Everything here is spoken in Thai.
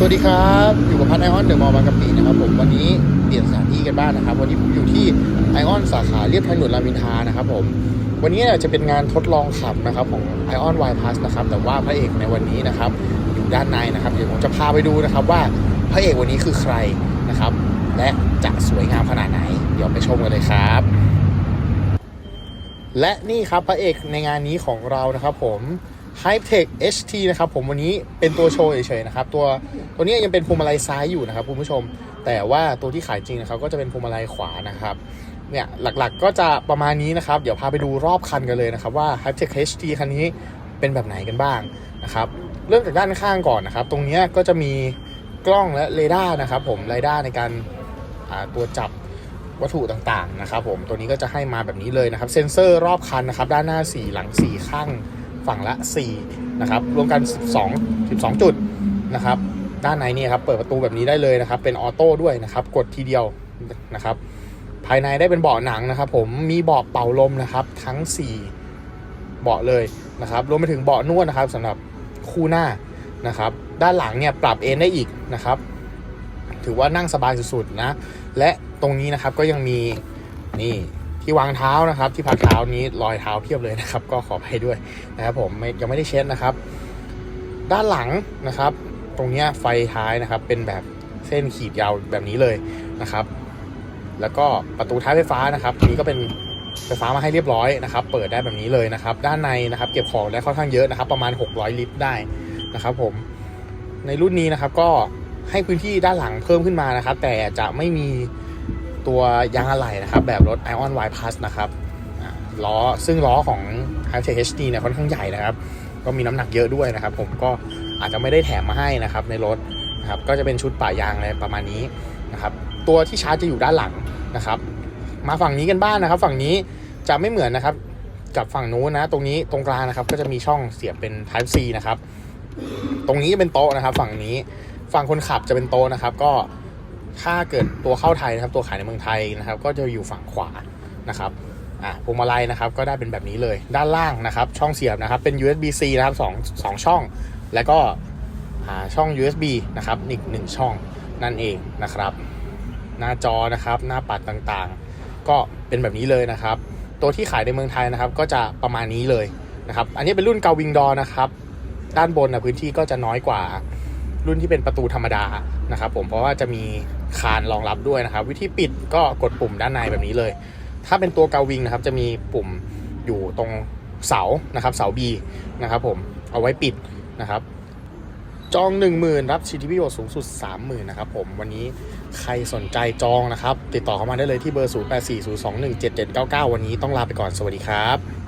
สวัสดีครับ อยู่กับพัทไอออนเดอะมอลล์บางกะปินะครับผมวันนี้เปลี่ยนสถานที่กันบ้างนะครับ วันนี้ผมอยู่ที่ไอออนสาขาเรียบทางด่วนรามอินทรานะครับผมวันนี้จะเป็นงานทดลองขับนะครับของไอออนไวพาสนะครับแต่ว่าพระเอกในวันนี้นะครับอยู่ด้านในนะครับเดี๋ยวผมจะพาไปดูนะครับว่าพระเอกวันนี้คือใครนะครับ และจะสวยงามขนาดไหน เดี๋ยวไปชมกันเลยครับ และนี่ครับพระเอกในงานนี้ของเรานะครับผม Hypetech HT นะครับผมวันนี้เป็นตัวโชว์เฉยๆนะครับตัวตัวนี้ยังเป็นพวงมาลัยซ้ายอยู่นะครับคุณผู้ชม แต่ว่าตัวที่ขายจริงนะครับก็จะเป็นพวงมาลัยขวานะครับเนี่ยหลักๆก็จะประมาณนี้นะครับ เดี๋ยวพาไปดูรอบคันกันเลยนะครับว่า Hypetech HT คันนี้เป็นแบบไหนกันบ้างนะครับเริ่มจากด้านข้างก่อนนะครับ ตรงนี้ก็จะมีกล้องและเรดาร์นะครับผมเรดาร์ในการตัวจับวัตถุต่างๆนะครับผมตัวนี้ก็จะให้มาแบบนี้เลยนะครับ เซ็นเซอร์รอบคันนะครับ ด้านหน้า 4 หลัง 4 ข้าง ฝั่งละ 4 นะครับ รวมกัน 12 12 จุดนะครับ ด้านในนี่ครับ เปิดประตูแบบนี้ได้เลยนะครับ เป็นออโต้ด้วยนะครับ กดทีเดียวนะครับ ภายในได้เป็นเบาะหนังนะครับ ผม มีเบาะเป่าลมนะครับ ทั้ง 4 เบาะเลยนะครับ รวมไปถึงเบาะนวดนะครับสำหรับคู่หน้านะครับ ด้านหลังเนี่ยปรับเอนได้อีกนะครับ ถือว่านั่งสบายสุดๆนะ และตรงนี้นะครับก็ยังมีนี่ ที่วางเท้านะครับ ที่พักเท้านี้รอยเท้าเพียบเลยนะครับ ก็ขอไปด้วยนะครับผมยังไม่ได้เช็ดนะครับ ด้านหลังนะครับ ตรงนี้ไฟท้ายนะครับ เป็นแบบเส้นขีดยาวแบบนี้เลยนะครับ แล้วก็ประตูท้ายไฟฟ้านะครับนี้ก็เป็นไฟฟ้ามาให้เรียบร้อยนะครับ เปิดได้แบบนี้เลยนะครับ ด้านในนะครับ เก็บของได้ค่อนข้างเยอะนะครับ ประมาณ 600 ลิตรได้นะครับ ผม ในรุ่นนี้นะครับก็ให้พื้นที่ด้านหลังเพิ่มขึ้นมานะครับ แต่จะไม่มี ตัวยางอะไหล่นะครับ แบบรถ Ion Y Plus นะครับล้อซึ่งล้อของ h i t e c h HD เนี่ยค่อนข้างใหญ่นะครับ ก็มีน้ำหนักเยอะด้วยนะครับ ผมก็อาจจะไม่ได้แถมมาให้นะครับในรถนะครับก็จะเป็นชุดป่ายางอะไรประมาณนี้นะครับตัวที่ชาร์จจะอยู่ด้านหลังนะครับ มาฝั่งนี้กันบ้างนะครับ ฝั่งนี้จะไม่เหมือนนะครับกับฝั่งนู้นนะ ตรงนี้ตรงกลางนะครับ ก็จะมีช่องเสียบเป็น Type C นะครับ ตรงนี้จะเป็นโต๊ะนะครับ ฝั่งนี้ฝั่งคนขับจะเป็นโต๊ะนะครับ ก็ ถ้าเกิดตัวเข้าไทยนะครับ ตัวขายในเมืองไทยนะครับ ก็จะอยู่ฝั่งขวานะครับอะพวงมาลัยนะครับ ก็ได้เป็นแบบนี้เลย ด้านล่างนะครับ ช่องเสียบนะครับ เป็น USB-C นะครับสองสองช่อง แล้วก็อ่าช่อง USB นะครับ อีกหนึ่งช่องนั่นเองนะครับ หน้าจอนะครับ หน้าปัดต่างๆ ก็เป็นแบบนี้เลยนะครับ ตัวที่ขายในเมืองไทยนะครับ ก็จะประมาณนี้เลยนะครับ อันนี้เป็นรุ่นเกาวิงดอนะครับ ด้านบนนะพื้นที่ก็จะน้อยกว่า รุ่นที่เป็นประตูธรรมดานะครับผมเพราะว่าจะมีคานรองรับด้วยนะครับ วิธีปิดก็กดปุ่มด้านในแบบนี้เลย ถ้าเป็นตัวเกาวิงนะครับจะมีปุ่มอยู่ตรงเสานะครับเสา B นะครับผมเอาไว้ปิดนะครับ จอง 10,000 รับสิทธิประโยชน์สูงสุด 30,000นะครับผมวันนี้ใครสนใจจองนะครับ ติดต่อเข้ามาได้เลยที่เบอร์ 0840217799 วันนี้ต้องลาไปก่อนสวัสดีครับ